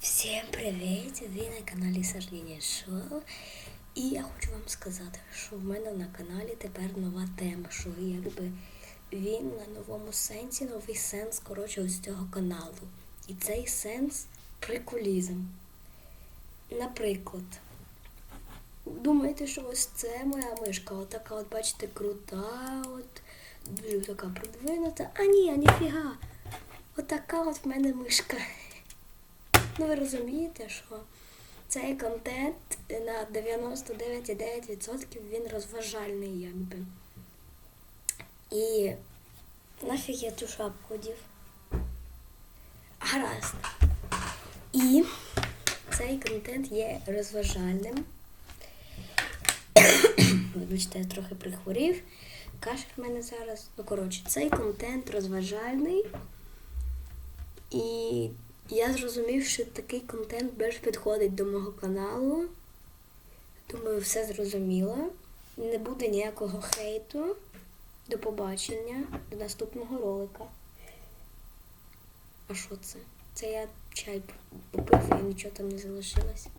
Всім привіт! Ви на каналі Сардінія Шоу. І я хочу вам сказати, що в мене на каналі тепер нова тема, що якби він на новому сенсі, новий сенс, коротше, ось цього каналу. І цей сенс приколізм. Наприклад, думаєте, що ось це моя мишка, отака, от бачите, крута, от дуже така продвинута. А ні, а ніфіга. Отака от в мене мишка. Ну, ви розумієте, що цей контент на 99,9% він розважальний, якби. І нафіг я цю шапку одів. Гаразд. І цей контент є розважальним. Вибачте, я трохи прихворів. Кашель в мене зараз. Ну, коротше, цей контент розважальний. І я зрозумів, що такий контент більш підходить до мого каналу. Думаю, все зрозуміло. Не буде ніякого хейту. До побачення, до наступного ролика. А що це? Це я чай попив і нічого там не залишилось.